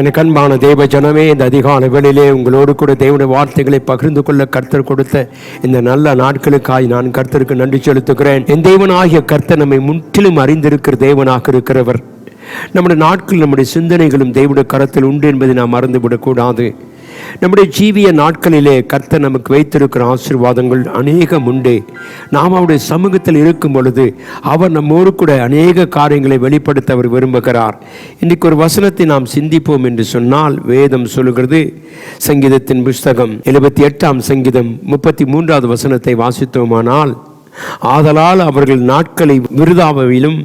எனக்கு அன்பான தெய்வ ஜனமே இந்த அதிகால வேளையிலே உங்களோடு கூட தெய்வனுடைய வார்த்தைகளை பகிர்ந்து கொள்ள கர்த்தர் கொடுத்த இந்த நல்ல நாட்களுக்காய் நான் கர்த்தருக்கு நன்றி செலுத்துகிறேன். என் தெய்வனாகிய கர்த்தர் நம்மை முற்றிலும் அறிந்திருக்கிற தேவனாக இருக்கிறவர். நம்முடைய நாட்கள் நம்முடைய சிந்தனைகளும் தெய்வனுடைய கரத்தில் உண்டு என்பதை நாம் மறந்துவிடக்கூடாது. நம்முடைய ஜீவிய நாட்களிலே கர்த்தர் நமக்கு வைத்திருக்கிற ஆசீர்வாதங்கள் அநேகம் உண்டு. நாம் அவருடைய சமூகத்தில் இருக்கும் பொழுது அவர் நம்மோடு கூட அநேக காரியங்களை வெளிப்படுத்த அவர் விரும்புகிறார். இன்றைக்கு ஒரு வசனத்தை நாம் சிந்திப்போம் என்று சொன்னால் வேதம் சொல்லுகிறது. சங்கீதத்தின் புஸ்தகம் எழுபத்தி எட்டாம் சங்கீதம் முப்பத்தி மூன்றாவது வசனத்தை வாசித்தோமானால் ஆதலால் அவர்கள் நாட்களை விருதாவிலும்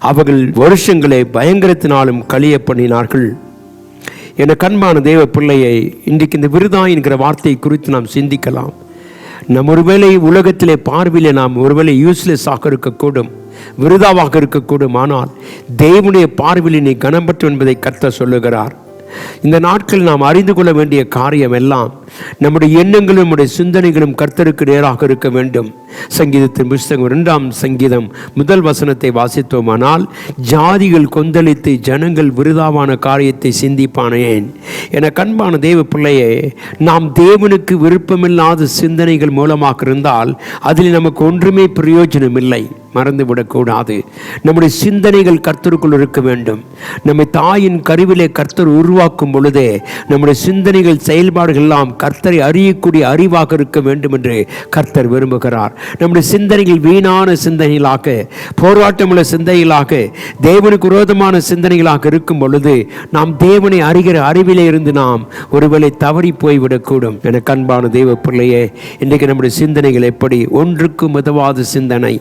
அவர்கள் வருஷங்களை பயங்கரத்தினாலும் கழிய பண்ணினார்கள். என கண்மான தேவ பிள்ளையை இன்றைக்கு இந்த விருதா என்கிற வார்த்தையை குறித்து நாம் சிந்திக்கலாம். நம் ஒருவேளை உலகத்திலே பார்வையிலே நாம் ஒருவேளை யூஸ்லெஸ் ஆக இருக்கக்கூடும் விருதாவாக இருக்கக்கூடும் ஆனால் தேவனுடைய பார்வையில் நீ கனம்பற்று என்பதை கத்த சொல்லுகிறார். இந்த நாட்கள் நாம் அறிந்து கொள்ள வேண்டிய காரியம் எல்லாம் நம்முடைய எண்ணங்களும் நம்முடைய சிந்தனைகளும் கர்த்தருக்கு நேராக இருக்க வேண்டும். சங்கீதத்தின் புஸ்தகம் இரண்டாம் சங்கீதம் முதல் வசனத்தை வாசித்தோமானால் ஜாதிகள் கொந்தளித்து ஜனங்கள் விருதாவான காரியத்தை சிந்திப்பானேன் என கண்பான தேவ பிள்ளையே நாம் தேவனுக்கு விருப்பமில்லாத சிந்தனைகள் மூலமாக இருந்தால் அதில் நமக்கு ஒன்றுமே பிரயோஜனம் இல்லை மறந்துவிடக்கூடாது. நம்முடைய சிந்தனைகள் கர்த்தருக்குள் இருக்க வேண்டும். நம்மை தாயின் கருவிலே கர்த்தர் உருவாக்கும் பொழுதே நம்முடைய சிந்தனைகள் செயல்பாடுகள் எல்லாம் கர்த்தரை அறியக்கூடிய அறிவாக இருக்க வேண்டும் என்று கர்த்தர் விரும்புகிறார். நம்முடைய சிந்தனைகள் வீணான சிந்தனைகளாக போராட்டமுள்ள சிந்தனைகளாக தேவனுக்கு விரோதமான சிந்தனைகளாக இருக்கும் பொழுது நாம் தேவனை அறிகிற அறிவிலே இருந்து நாம் ஒருவேளை தவறி போய்விடக்கூடும். என கண்பான தெய்வ பிள்ளையே இன்றைக்கு நம்முடைய சிந்தனைகள் எப்படி? ஒன்றுக்கும் உதவாத சிந்தனை.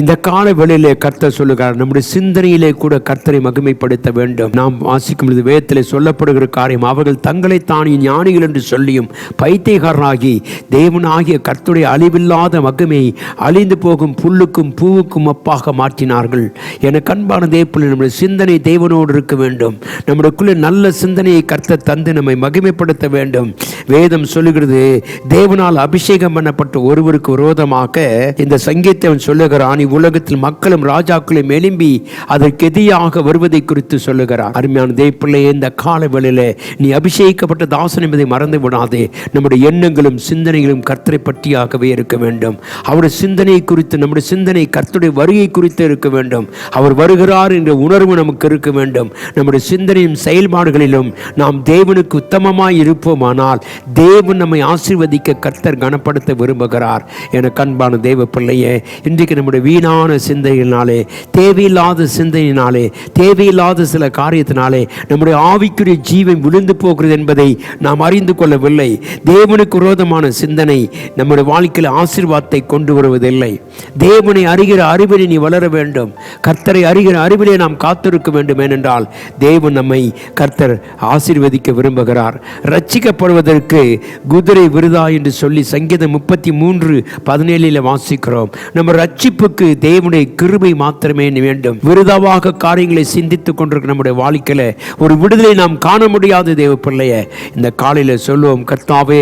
இந்த கால வேளையிலே கர்த்தர் சொல்லுகிறார் நம்முடைய சிந்தனையிலே கூட கர்த்தரை மகிமைப்படுத்த வேண்டும். நாம் வாசிக்கும் பொழுது வேதத்திலே சொல்லப்படுகிற காரியம் அவர்கள் தங்களை தானே ஞானிகள் என்று சொல்லியும் பைத்தியகாரனாகி தேவனாகிய கர்த்தருடைய அழிவில்லாத மகிமை அழிந்து போகும் புல்லுக்கும் பூவுக்கும் அப்பாக மாற்றினார்கள். என கண்பான தேப்பில் நம்முடைய சிந்தனை தேவனோடு இருக்க வேண்டும். நம்மளுக்குள்ளே நல்ல சிந்தனையை கர்த்தர் தந்து நம்மை மகிமைப்படுத்த வேண்டும். வேதம் சொல்லுகிறது தேவனால் அபிஷேகம் பண்ணப்பட்ட ஒருவருக்கு விரோதமாக இந்த சங்கீத்தவன் சொல்லுகிறான் உலகத்தில் மக்களும் ராஜாக்களும் எழும்பி அதற்கு எதிராக வருவதை குறித்து சொல்லுகிறார். அருமையான தேவப்பிள்ளையே இந்த கால வேளையில் நீ அபிஷேகிக்கப்பட்ட தாசன் என்பதை மறந்து விடாதே. நம்முடைய எண்ணங்களும் சிந்தனைகளும் கர்த்தரை பற்றியாகவே இருக்க வேண்டும். அவருடைய சிந்தனை குறித்து நம்முடைய சிந்தனை கர்த்தருடைய வருகை குறித்து இருக்க வேண்டும். அவர் வருகிறார் என்ற உணர்வு நமக்கு இருக்க வேண்டும். நம்முடைய சிந்தனையும் செயல்பாடுகளிலும் நாம் தேவனுக்கு உத்தமமாய் இருப்போமானால் தேவன் நம்மை ஆசீர்வதிக்க கர்த்தர் கனப்படுத்த விரும்புகிறார். என கண்பான தேவ பிள்ளையே இன்றைக்கு நம்முடைய வீணான சிந்தையினாலே தேவையில்லாத சிந்தையினாலே தேவையில்லாத சில காரியத்தினாலே நம்முடைய ஆவிக்குரிய ஜீவன் விழுந்து போகிறது என்பதை நாம் அறிந்து கொள்ளவில்லை. தேவனுக்கு விரோதமான சிந்தனை நம்முடைய வாழ்க்கையில் ஆசீர்வாதத்தை கொண்டு வருவதில்லை. தேவனை அறிகிற அறிவினை நீ வளர வேண்டும். கர்த்தரை அறிகிற அறிவிலே நாம் காத்திருக்க வேண்டும். ஏனென்றால் தேவன் நம்மை கர்த்தர் ஆசீர்வதிக்க விரும்புகிறார். ரட்சிக்கப்படுவதற்கு குதிரை விருதா என்று சொல்லி சங்கீதம் முப்பத்தி மூன்று பதினேழில் வாசிக்கிறோம். நம்ம ரட்சிப்புக்கு தேவனுடைய கிருபை மாத்திரமே வேண்டும். விருதாவாக காரியங்களை சிந்தித்துக் கொண்டிருக்கிற நம்முடைய வாழ்க்கையில ஒரு விடுதலை நாம் காண முடியாத தேவ பிள்ளைய இந்த காலையில் சொல்லுவோம் கர்த்தாவே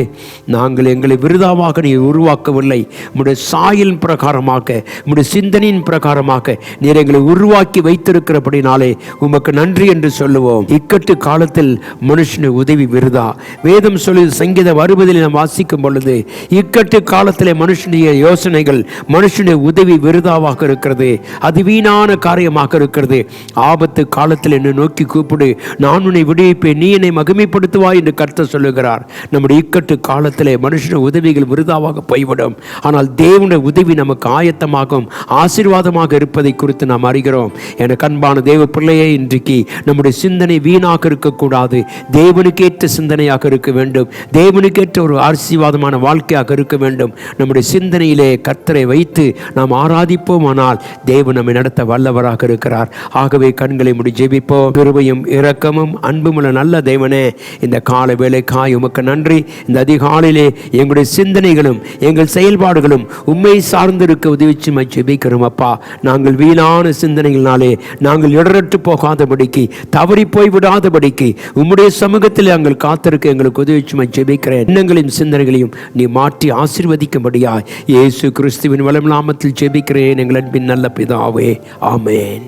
நாங்கள் எங்களை விருதாவாக நீ உருவாக்கவில்லை. உம்முடைய சாயலின் பிரகாரமாக உம்முடைய சிந்தனையின் பிரகாரமாக நீர் எங்களை உருவாக்கி வைத்திருக்கிறபடினாலே உமக்கு நன்றி என்று சொல்லுவோம். இக்கட்டு காலத்தில் மனுஷனு உதவி விருதா? வேதம் சொல்லி சங்கீத வருவதில் நாம் வாசிக்கும் பொழுது இக்கட்டு காலத்திலே மனுஷனுடைய யோசனைகள் மனுஷனுடைய உதவி விருதாவாக இருக்கிறது. அது வீணான காரியமாக இருக்கிறது. ஆபத்து காலத்தில் என்னை நோக்கி கூப்பிடு. நான் உன்னை விடுவிப்பேன். நீ என்னை மகிமைப்படுத்துவாய் என்று கர்த்தர் சொல்லுகிறார். நம்முடைய இக்கட்டு காலத்தில் மனுஷன உதவிகள் விருதாவாக போய்விடும். ஆனால் தேவனுடைய உதவி நமக்கு ஆயத்தமாகும். ஆசீர்வாதமாக இருப்பதை குறித்து நாம் அறிகிறோம். என கண்பான தேவ பிள்ளையே இன்றைக்கு நம்முடைய சிந்தனை வீணாக இருக்கக்கூடாது. தேவனுக்கேற்ற சிந்தனையாக இருக்க வேண்டும். தேவனுக்கேற்ற ஒரு ஆசீர்வாதமான வாழ்க்கையாக இருக்க வேண்டும். நம்முடைய சிந்தனையிலே கர்த்தரை வைத்து நாம் ஆராதி ஆராதிப்போமானால் தேவன் நம்மை நடத்த வல்லவராக இருக்கிறார். ஆகவே கண்களை முடி ஜெபிப்போம். கிருபையும் இரக்கமும் அன்புமுள்ள நல்ல தேவனே இந்த கால வேலைக்காய் உமக்கு நன்றி. இந்த அதிகாலையிலே எங்களுடைய சிந்தனைகளும் எங்கள் செயல்பாடுகளும் உண்மை சார்ந்திருக்க உதவிச்சு ஜெபிக்கிறோம் அப்பா. நாங்கள் வீணான சிந்தனைகளினாலே நாங்கள் இடரற்று போகாதபடிக்கு தவறி போய் விடாதபடிக்கு உம்முடைய சமூகத்தில் நாங்கள் காத்திருக்க எங்களுக்கு உதவிச்சுமை ஜெபிக்கிறேன். எண்ணங்களின் சிந்தனைகளையும் நீ மாற்றி ஆசீர்வதிக்கும்படியாய். இயேசு கிறிஸ்துவின் வளம் நாமத்தில் ஜெபிக்கிறேன் எங்கள் அன்பின் நல்ல பிதாவே ஆமேன்.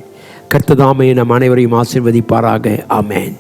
கர்த்ததாமே நம் அனைவரையும் ஆசீர்வதிப்பாராக. ஆமேன்.